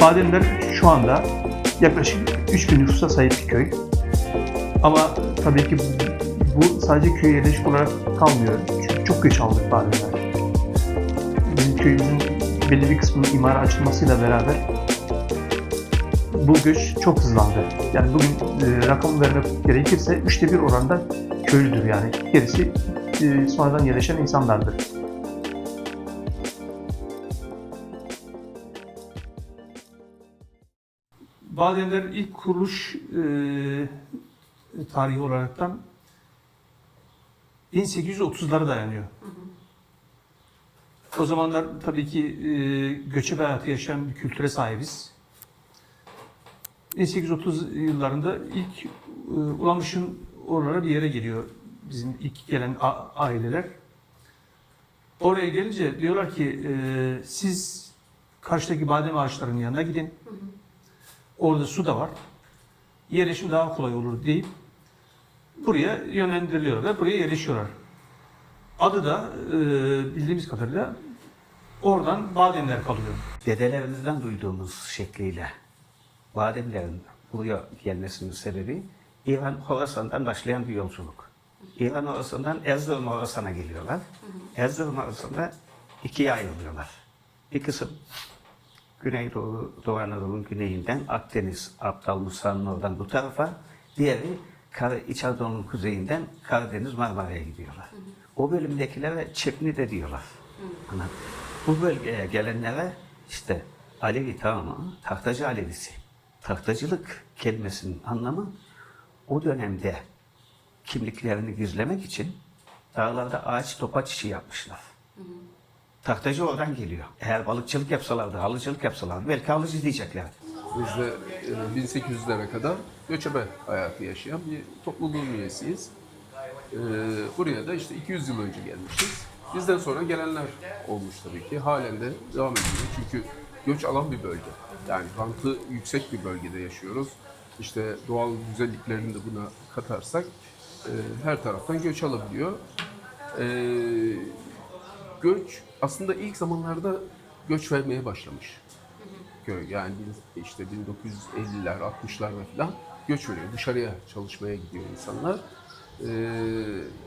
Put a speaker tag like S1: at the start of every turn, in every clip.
S1: Bademler şu anda yaklaşık 3000 nüfusa sahip bir köy. Ama tabii ki bu sadece köye yerleşik olarak kalmıyor. Çünkü çok göç aldık Bademler. Bizim köyümüzün belli bir kısmının imara açılmasıyla beraber bu göç çok hızlandı. Yani bugün e, rakam vermek gerekirse üçte bir oranda köylüdür yani. Gerisi e, sonradan yerleşen insanlardır. Bademler ilk kuruluş e, tarihi olaraktan 1830'lara dayanıyor. O zamanlar tabii ki e, göçebe hayatı yaşayan bir kültüre sahibiz. 1830 yıllarında ilk e, Ulamış'ın oralara bir yere geliyor bizim ilk gelen aileler. Oraya gelince diyorlar ki e, siz karşıdaki badem ağaçlarının yanına gidin. Orada su da var. Yerleşim daha kolay olur deyip buraya yönlendiriliyorlar ve buraya yerleşiyorlar. Adı da e, bildiğimiz kadarıyla oradan Bademler kalıyor.
S2: Dedelerimizden duyduğumuz şekliyle Bademlerin buraya gelmesinin sebebi İran Horasan'dan başlayan bir yolculuk. İran Horasan'dan Erzurum Horasan'a geliyorlar. Erzurum Horasan'da ikiye ayrılıyorlar. Bir kısım Güneydoğu, Doğu Anadolu'nun güneyinden Akdeniz, Aptal Musa'nın oradan bu tarafa, diğeri Kar, İç Anadolu'nun kuzeyinden Karadeniz Marmara'ya gidiyorlar. O bölümdekilere Çepni de diyorlar. Ana, Bu bölgeye gelenlere işte Alevi tamamı, tahtacı Alevisi. Tahtacılık kelimesinin anlamı o dönemde kimliklerini gizlemek için dağlarda ağaç topaç işi yapmışlar. Tahtacı oradan geliyor. Eğer balıkçılık yapsalardı, halıcılık yapsalardı belki halıcı diyecekler.
S3: Biz de e, 1800'lere kadar göçebe hayatı yaşayan bir topluluğun üyesiyiz. E, Buraya da işte 200 yıl önce gelmişiz. Bizden sonra gelenler olmuş tabii ki. Halen de devam ediyor. Çünkü göç alan bir bölge. Yani rantı yüksek bir bölgede yaşıyoruz. İşte doğal güzelliklerini de buna katarsak e, her taraftan göç alabiliyor. E, göç aslında ilk zamanlarda göç vermeye başlamış köy. Yani işte 1950'ler, 60'larda falan göç veriyor. Dışarıya çalışmaya gidiyor insanlar. Ee,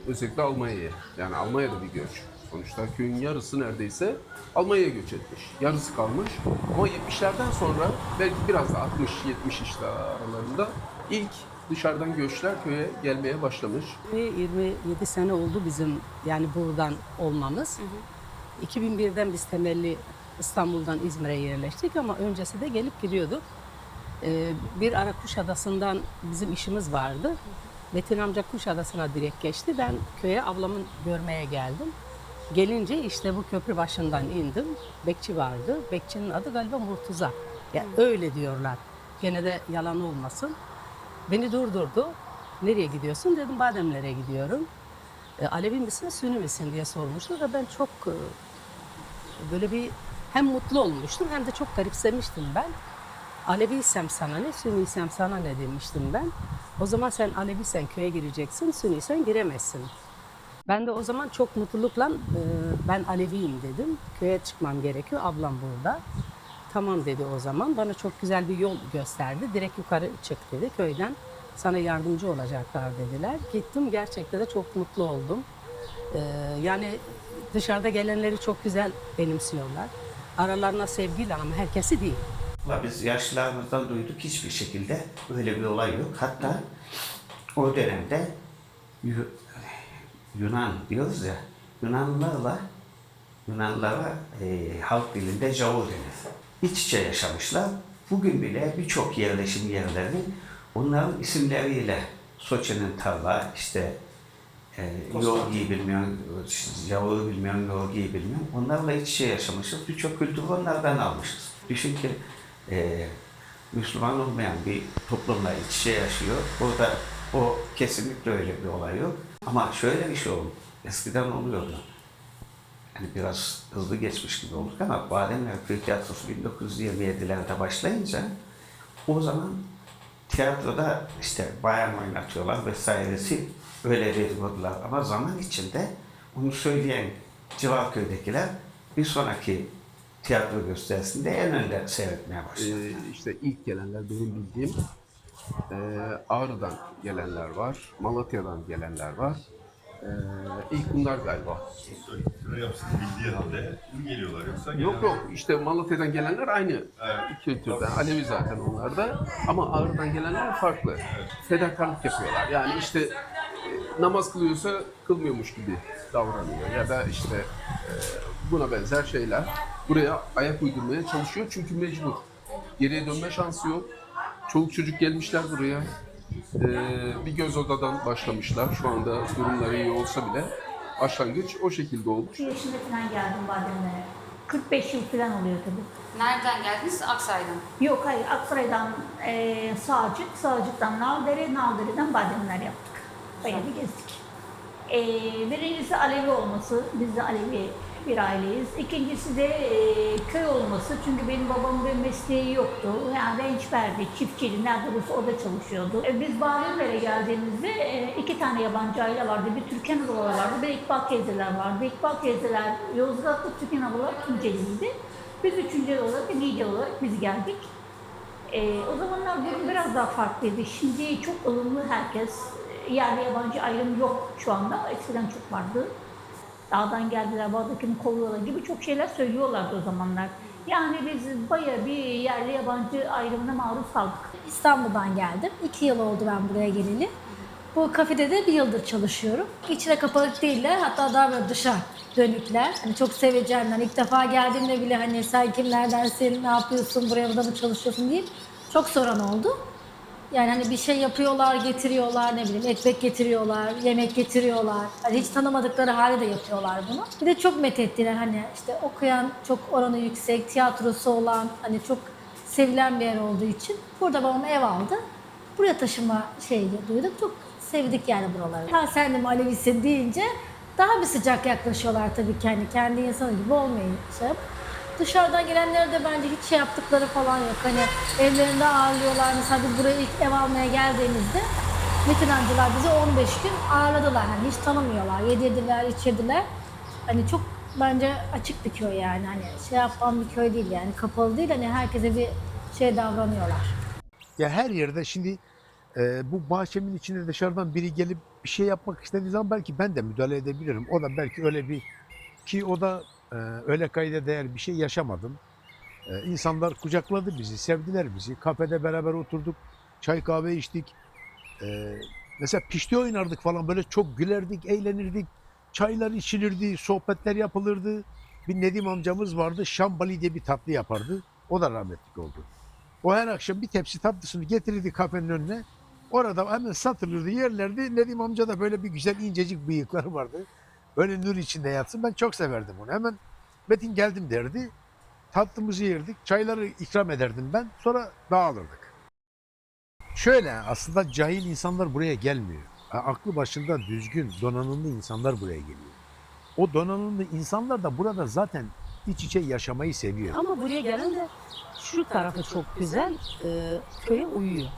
S3: özellikle Almanya'ya. Yani Almanya'da bir göç. Sonuçta köyün yarısı neredeyse Almanya'ya göç etmiş. Yarısı kalmış. Ama 70'lerden sonra belki biraz da 60-70 işte aralarında ilk dışarıdan göçler köye gelmeye başlamış.
S4: 27 sene oldu bizim yani buradan olmamız. 2001'den biz temelli İstanbul'dan İzmir'e yerleştik ama öncesi de gelip gidiyorduk. Ee, bir ara Kuşadası'ndan bizim işimiz vardı. Metin amca Kuşadası'na direkt geçti. Ben köye ablamın görmeye geldim. Gelince işte bu köprü başından indim. Bekçi vardı. Bekçinin adı galiba Murtuza. Ya öyle diyorlar. Gene de yalan olmasın. Beni durdurdu. Nereye gidiyorsun? Dedim Bademlere gidiyorum. E, Alevi misin, Sünni misin diye sormuştu ve ben çok e, böyle bir hem mutlu olmuştum hem de çok garipsemiştim ben. Aleviysem sana ne, Sünniysem sana ne demiştim ben. O zaman sen Aleviysen köye gireceksin, Sünniysen giremezsin. Ben de o zaman çok mutlulukla e, ben Aleviyim dedim. Köye çıkmam gerekiyor, ablam burada. Tamam dedi o zaman. Bana çok güzel bir yol gösterdi. Direkt yukarı çık dedi köyden. Sana yardımcı olacaklar dediler. Gittim gerçekten de çok mutlu oldum. Ee, yani dışarıda gelenleri çok güzel benimsiyorlar. Aralarına sevgiyle ama herkesi değil.
S2: Ama biz yaşlılarımızdan duyduk hiçbir şekilde öyle bir olay yok. Hatta o dönemde Yu- Yunan diyoruz ya, Yunanlılarla Yunanlılara e, halk dilinde Javul denir. İç içe yaşamışlar. Bugün bile birçok yerleşim yerleri onların isimleriyle Soçi'nin tarla, işte e, Yorgi'yi bilmiyorum, Javul'u bilmiyorum, Yorgi'yi bilmiyorum. Onlarla iç içe yaşamışız. Birçok kültürü onlardan almışız. Düşün ki e, Müslüman olmayan bir toplumla iç içe yaşıyor. Burada o kesinlikle öyle bir olay yok. Ama şöyle bir şey oldu. Eskiden oluyordu. hani biraz hızlı geçmiş gibi olduk ama Bademler Köy Tiyatrosu 1927'lerde başlayınca o zaman tiyatroda işte bayan oynatıyorlar vesairesi öyle dedikodular ama zaman içinde onu söyleyen Civarköy'dekiler bir sonraki tiyatro gösterisinde en önde seyretmeye başladı.
S3: Ee, işte ilk gelenler benim bildiğim e, Ağrı'dan gelenler var, Malatya'dan gelenler var. Ee, ilk bunlar galiba.
S5: yapısını bildiği halde mi geliyorlar yoksa
S3: Yok yok işte Malatya'dan gelenler aynı kültürden. Alevi zaten onlar da. Ama Ağrı'dan gelenler farklı. Fedakarlık yapıyorlar. Yani işte e, namaz kılıyorsa kılmıyormuş gibi davranıyor. Ya da işte e, buna benzer şeyler. Buraya ayak uydurmaya çalışıyor çünkü mecbur. Geriye dönme şansı yok. Çoluk çocuk gelmişler buraya. Ee, bir göz odadan başlamışlar. Şu anda durumları iyi olsa bile başlangıç o şekilde olmuş.
S6: 2 yaşında falan geldim Bademlere. 45 yıl falan oluyor tabii.
S7: Nereden geldiniz? Aksay'dan.
S6: Yok hayır Aksaray'dan e, Sağcık, Sağcık'tan Naldere, Naldere'den Bademler yaptık. Bayağı bir gezdik. E, birincisi Alevi olması, biz de Alevi bir aileyiz. İkincisi de e, köy olması çünkü benim babamın bir mesleği yoktu. Yani rençberdi, çiftçiydi, nerede olursa orada çalışıyordu. E, biz Bademler'e geldiğimizde e, iki tane yabancı aile vardı. Bir Türkan ablalar vardı, bir İkbal teyzeler vardı. İkbal teyzeler Yozgatlı, Türkan ablalar Tunceliydi. Biz üçüncü olarak, Niğde olarak biz geldik. Ee, o zamanlar durum biraz daha farklıydı. Şimdi çok ılımlı herkes. Yerli yabancı ayrım yok şu anda. Eskiden çok vardı. Dağdan geldiler, bağdakini kovuyorlar gibi çok şeyler söylüyorlardı o zamanlar. Yani biz bayağı bir yerli yabancı ayrımına maruz kaldık.
S8: İstanbul'dan geldim. İki yıl oldu ben buraya geleli. Bu kafede de bir yıldır çalışıyorum. İçine kapalık değiller. Hatta daha böyle dışa dönükler. Hani çok seveceğim. Hani ilk defa geldiğimde bile hani sen kimlerdensin, ne yapıyorsun, buraya burada mı çalışıyorsun deyip çok soran oldu. Yani hani bir şey yapıyorlar, getiriyorlar, ne bileyim ekmek getiriyorlar, yemek getiriyorlar. Hani hiç tanımadıkları halde de yapıyorlar bunu. Bir de çok methettiler hani işte okuyan çok oranı yüksek, tiyatrosu olan hani çok sevilen bir yer olduğu için. Burada babam ev aldı. Buraya taşıma şeyi duyduk. Çok sevdik yani buraları. Ha sen de mi Alevisin deyince daha bir sıcak yaklaşıyorlar tabii ki. Hani kendi insanı gibi olmayın. Şey Dışarıdan gelenlere de bence hiç şey yaptıkları falan yok. Hani evlerinde ağırlıyorlar. Mesela biz buraya ilk ev almaya geldiğimizde Metin amcalar bizi 15 gün ağırladılar. Hani hiç tanımıyorlar. Yedirdiler, içirdiler. Hani çok bence açık bir köy yani. Hani şey yapan bir köy değil yani. Kapalı değil. Hani herkese bir şey davranıyorlar.
S9: Ya her yerde şimdi e, bu bahçemin içinde dışarıdan biri gelip bir şey yapmak istediği zaman belki ben de müdahale edebilirim. O da belki öyle bir ki o da öyle kayda değer bir şey yaşamadım. E, insanlar kucakladı bizi, sevdiler bizi. Kafede beraber oturduk, çay kahve içtik. E, mesela pişti oynardık falan böyle çok gülerdik, eğlenirdik. Çaylar içilirdi, sohbetler yapılırdı. Bir Nedim amcamız vardı, şambali diye bir tatlı yapardı. O da rahmetlik oldu. O her akşam bir tepsi tatlısını getirirdi kafenin önüne. Orada hemen satılırdı, yerlerdi. Nedim amca da böyle bir güzel incecik bıyıkları vardı. Böyle nur içinde yatsın. Ben çok severdim onu. Hemen Metin geldim derdi. Tatlımızı yerdik. Çayları ikram ederdim ben. Sonra dağılırdık. Şöyle aslında cahil insanlar buraya gelmiyor. Aklı başında düzgün, donanımlı insanlar buraya geliyor. O donanımlı insanlar da burada zaten iç içe yaşamayı seviyor.
S4: Ama buraya gelen de şu tarafı çok güzel, e, köye uyuyor.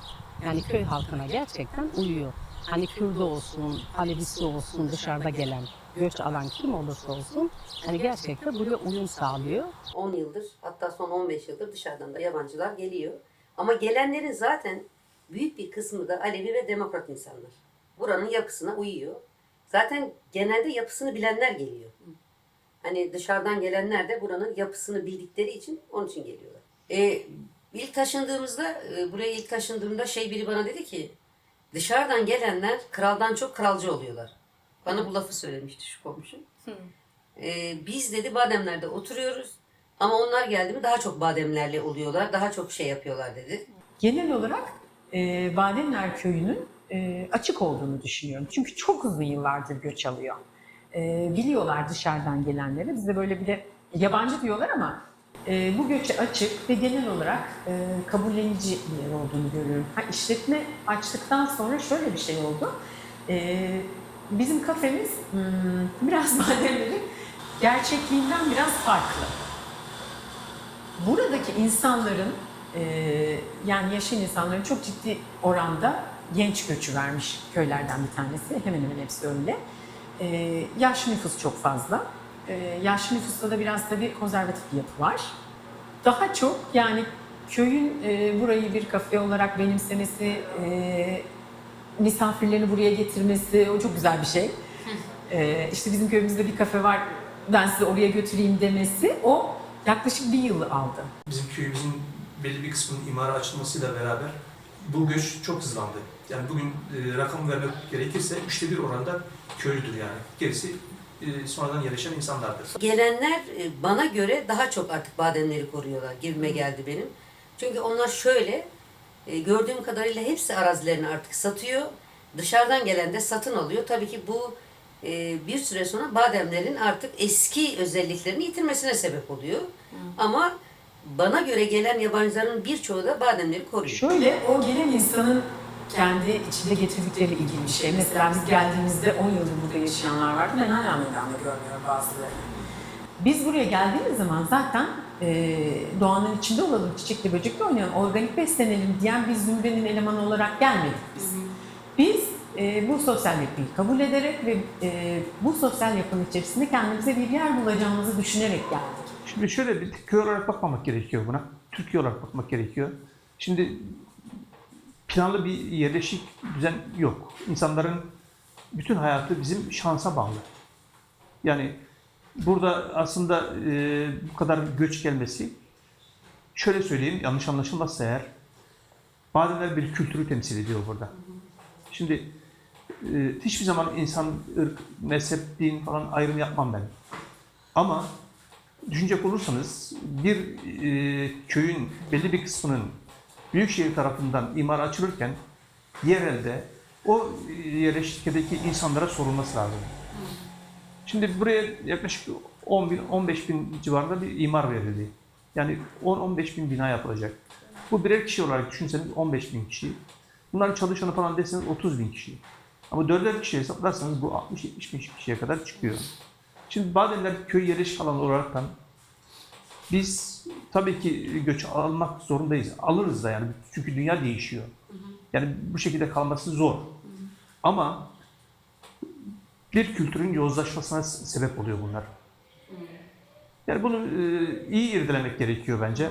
S4: Yani köy halkına gerçekten uyuyor. Hani Kürdü olsun, Alevisi olsun, dışarıda gelen, göç alan kim olursa olsun, hani gerçekten buraya uyum sağlıyor.
S10: 10 yıldır hatta son 15 yıldır dışarıdan da yabancılar geliyor. Ama gelenlerin zaten büyük bir kısmı da Alevi ve Demokrat insanlar. Buranın yapısına uyuyor. Zaten genelde yapısını bilenler geliyor. Hani dışarıdan gelenler de buranın yapısını bildikleri için onun için geliyorlar. Ee, ilk taşındığımızda, e, buraya ilk taşındığımda şey biri bana dedi ki dışarıdan gelenler kraldan çok kralcı oluyorlar. Bana bu lafı söylemişti şu komşum. Ee, biz dedi bademlerde oturuyoruz ama onlar geldi mi daha çok bademlerle oluyorlar, daha çok şey yapıyorlar dedi.
S11: Genel olarak e, Bademler Köyü'nün e, açık olduğunu düşünüyorum. Çünkü çok uzun yıllardır göç alıyor. E, biliyorlar dışarıdan gelenleri. Bize böyle bir de yabancı diyorlar ama e, bu göçe açık ve genel olarak e, kabullenici bir yer olduğunu görüyorum. Ha, işletme açtıktan sonra şöyle bir şey oldu. E, bizim kafemiz hmm, biraz bademlerin gerçekliğinden biraz farklı. Buradaki insanların e, yani yaşayan insanların çok ciddi oranda genç göçü vermiş köylerden bir tanesi. Hemen hemen hepsi öyle. E, yaş nüfus çok fazla. E, yaşlı nüfusta da biraz tabii konservatif bir yapı var. Daha çok yani köyün e, burayı bir kafe olarak benimsemesi, e, misafirlerini buraya getirmesi o çok güzel bir şey. E, işte bizim köyümüzde bir kafe var, ben sizi oraya götüreyim demesi o yaklaşık bir yıl aldı.
S1: Bizim köyümüzün belli bir kısmının imara açılmasıyla beraber bu göç çok hızlandı. Yani bugün e, rakam vermek gerekirse üçte bir oranda köylüdür yani. Gerisi e, sonradan yerleşen insanlardır.
S10: Gelenler e, bana göre daha çok artık bademleri koruyorlar. Gibime geldi benim. Çünkü onlar şöyle, e, gördüğüm kadarıyla hepsi arazilerini artık satıyor. Dışarıdan gelen de satın alıyor. Tabii ki bu e, bir süre sonra bademlerin artık eski özelliklerini yitirmesine sebep oluyor. Ama bana göre gelen yabancıların birçoğu da bademleri koruyor.
S11: Şöyle o gelen insanın kendi içinde getirdikleri ilgili bir şey. Mesela biz geldiğimizde 10 yıldır burada yaşayanlar vardı. Ben hala meydanda görmüyorum bazılarını. Biz buraya geldiğimiz zaman zaten e, doğanın içinde olalım, çiçekli böcekli oynayalım, organik beslenelim diyen bir zümrenin elemanı olarak gelmedik biz. Biz e, bu sosyal yapıyı kabul ederek ve e, bu sosyal yapının içerisinde kendimize bir yer bulacağımızı düşünerek geldik.
S1: Şimdi şöyle bir köy olarak bakmamak gerekiyor buna. Türkiye olarak bakmak gerekiyor. Şimdi planlı bir yerleşik düzen yok. İnsanların bütün hayatı bizim şansa bağlı. Yani burada aslında e, bu kadar göç gelmesi, şöyle söyleyeyim yanlış anlaşılmazsa eğer, Bademler bir kültürü temsil ediyor burada. Şimdi e, hiçbir zaman insan, ırk, mezhep, din falan ayrım yapmam ben. Ama düşünecek olursanız bir e, köyün belli bir kısmının büyükşehir tarafından imar açılırken yerelde o e, yerleşkedeki insanlara sorulması lazım. Şimdi buraya yaklaşık 10 bin, 15 bin civarında bir imar verildi. Yani 10-15 bin bina yapılacak. Bu birer kişi olarak düşünseniz 15 bin kişi. Bunların çalışanı falan deseniz 30 bin kişi. Ama dörder kişi hesaplarsanız bu 60-70 bin kişiye kadar çıkıyor. Şimdi Bademler köy yerleşik alanı olaraktan biz tabii ki göç almak zorundayız. Alırız da yani çünkü dünya değişiyor. Yani bu şekilde kalması zor. Ama bir kültürün yozlaşmasına sebep oluyor bunlar. Yani bunu e, iyi irdelemek gerekiyor bence.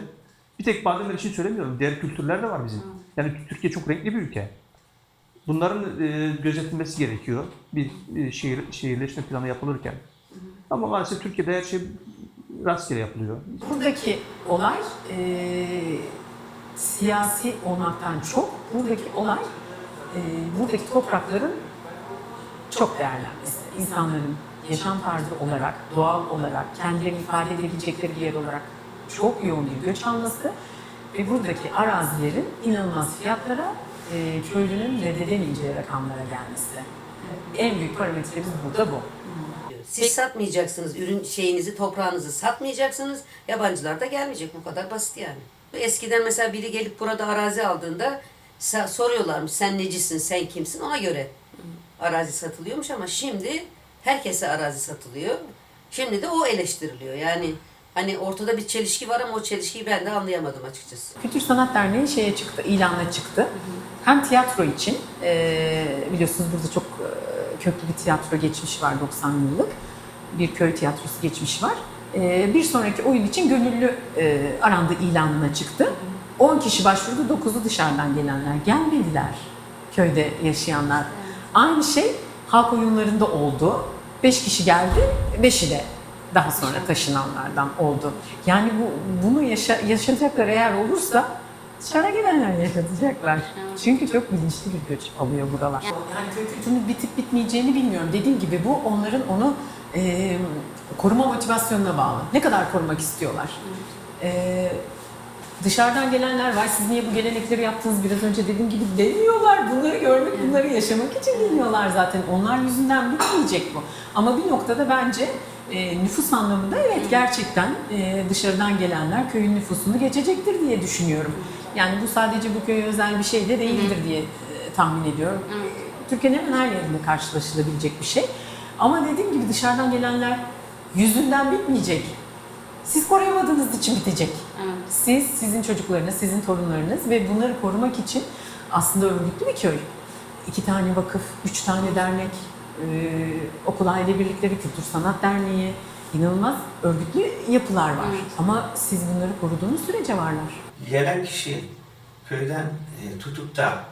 S1: Bir tek Bademler için söylemiyorum. Diğer kültürler de var bizim. Yani Türkiye çok renkli bir ülke. Bunların e, gözetilmesi gerekiyor. Bir e, şehir şehirleşme planı yapılırken. Ama maalesef Türkiye'de her şey rastgele yapılıyor.
S11: Buradaki olay eee, siyasi olmaktan çok, buradaki olay eee, buradaki toprakların çok değerlenmesi. İnsanların yaşam tarzı olarak, doğal olarak, kendilerini ifade edebilecekleri bir yer olarak çok yoğun bir göç alması ve buradaki arazilerin inanılmaz fiyatlara, eee köylünün reddedemeyeceği rakamlara gelmesi. En büyük parametremiz burada bu.
S10: Siz satmayacaksınız ürün şeyinizi, toprağınızı satmayacaksınız. Yabancılar da gelmeyecek. Bu kadar basit yani. Eskiden mesela biri gelip burada arazi aldığında sa- soruyorlarmış sen necisin, sen kimsin ona göre arazi satılıyormuş ama şimdi herkese arazi satılıyor. Şimdi de o eleştiriliyor. Yani hani ortada bir çelişki var ama o çelişkiyi ben de anlayamadım açıkçası.
S11: Kültür Sanat Derneği şeye çıktı, ilanla çıktı. Hem tiyatro için, eee, biliyorsunuz burada çok köklü bir tiyatro geçmişi var 90 yıllık. Bir köy tiyatrosu geçmişi var. Eee, bir sonraki oyun için gönüllü eee, arandı ilanına çıktı. 10 kişi başvurdu, 9'u dışarıdan gelenler. Gelmediler köyde yaşayanlar. Aynı şey halk oyunlarında oldu. 5 kişi geldi, 5'i de daha sonra taşınanlardan oldu. Yani bu bunu yaşa, yaşayacaklar eğer olursa dışarı gelenler yaşatacaklar. Çünkü çok bilinçli bir göç alıyor buralar. Yani kültürünün bitip bitmeyeceğini bilmiyorum. Dediğim gibi bu onların onu e, koruma motivasyonuna bağlı. Ne kadar korumak istiyorlar. E, dışarıdan gelenler var. Siz niye bu gelenekleri yaptınız biraz önce dediğim gibi demiyorlar. Bunları görmek, bunları yaşamak için geliyorlar zaten. Onlar yüzünden bitmeyecek bu. Ama bir noktada bence e, nüfus anlamında evet gerçekten e, dışarıdan gelenler köyün nüfusunu geçecektir diye düşünüyorum. Yani bu sadece bu köye özel bir şey de değildir diye e, tahmin ediyorum. Türkiye'nin hemen her yerinde karşılaşılabilecek bir şey. Ama dediğim gibi dışarıdan gelenler yüzünden bitmeyecek. Siz koruyamadığınız için bitecek. Siz, sizin çocuklarınız, sizin torunlarınız ve bunları korumak için aslında örgütlü bir köy. İki tane vakıf, üç tane dernek, e, okul aile birlikleri, kültür sanat derneği, inanılmaz örgütlü yapılar var.
S7: Evet.
S11: Ama siz bunları koruduğunuz sürece varlar.
S2: Gelen kişi köyden e, tutup da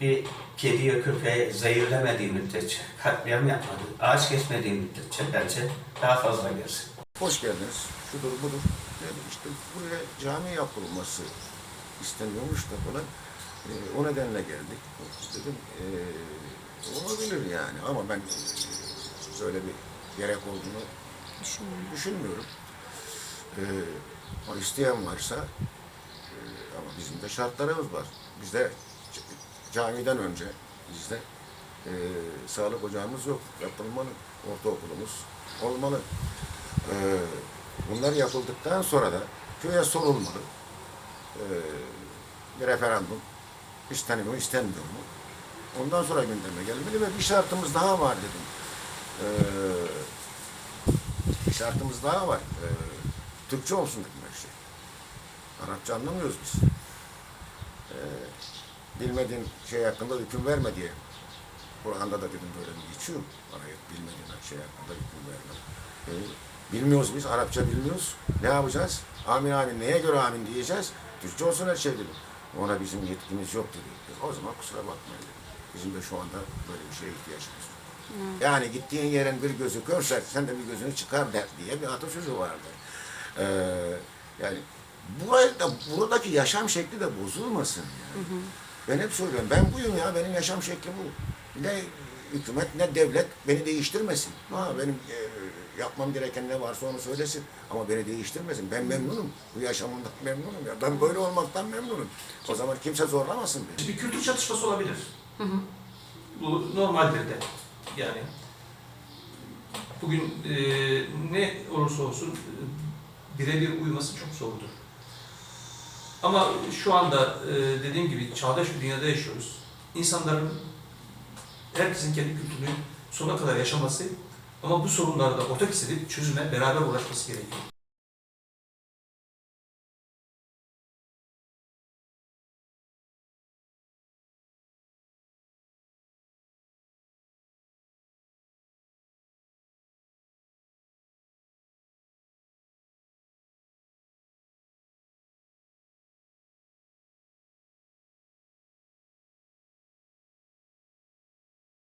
S2: bir kediye köpeğe zehirlemediği müddetçe, katliam yapmadığı, ağaç kesmediği müddetçe bence daha fazla gelsin.
S12: Hoş geldiniz. Şudur budur. Yani işte buraya cami yapılması isteniyormuş da falan. Ee, o nedenle geldik. Dedim ee, olabilir yani ama ben ee, böyle bir gerek olduğunu düşünmüyorum. Ee, ama isteyen varsa ama bizim de şartlarımız var. Bizde c- camiden önce bizde ee, sağlık ocağımız yok. Yapılmalı. Ortaokulumuz olmalı. Ee, bunlar yapıldıktan sonra da köye sorulmalı. Ee, bir referandum isteniyor mu istemiyor mu? Ondan sonra gündeme gelmeli ve bir şartımız daha var dedim. Ee, bir şartımız daha var. Ee, Türkçe olsun dedim. Arapça anlamıyoruz biz. Ee, bilmediğin şey hakkında hüküm verme diye. Kur'an'da da dedim böyle bir geçiyor. Araya bilmediğin şey hakkında hüküm verme. Ee, bilmiyoruz biz, Arapça bilmiyoruz. Ne yapacağız? Amin amin, neye göre amin diyeceğiz? Türkçe olsun her şey dedim. Ona bizim yetkimiz yok dedi. O zaman kusura bakmayın dedim. Bizim de şu anda böyle bir şeye ihtiyacımız yok. Yani gittiğin yerin bir gözü körse sen de bir gözünü çıkar der diye bir atasözü vardı. Ee, yani burada, buradaki yaşam şekli de bozulmasın. Yani. Ben hep söylüyorum, ben buyum ya, benim yaşam şekli bu. Ne hükümet ne devlet beni değiştirmesin. Ha, benim e, yapmam gereken ne varsa onu söylesin. Ama beni değiştirmesin. Ben memnunum. Bu yaşamımdan memnunum ya. Ben böyle olmaktan memnunum. O zaman kimse zorlamasın beni.
S1: Bir kültür çatışması olabilir. Bu normaldir de. Yani bugün e, ne olursa olsun e, birebir uyması çok zordur. Ama şu anda e, dediğim gibi çağdaş bir dünyada yaşıyoruz. İnsanların herkesin kendi kültürünü sona kadar yaşaması ama bu sorunlarda ortak hissedip çözüme beraber uğraşması gerekiyor.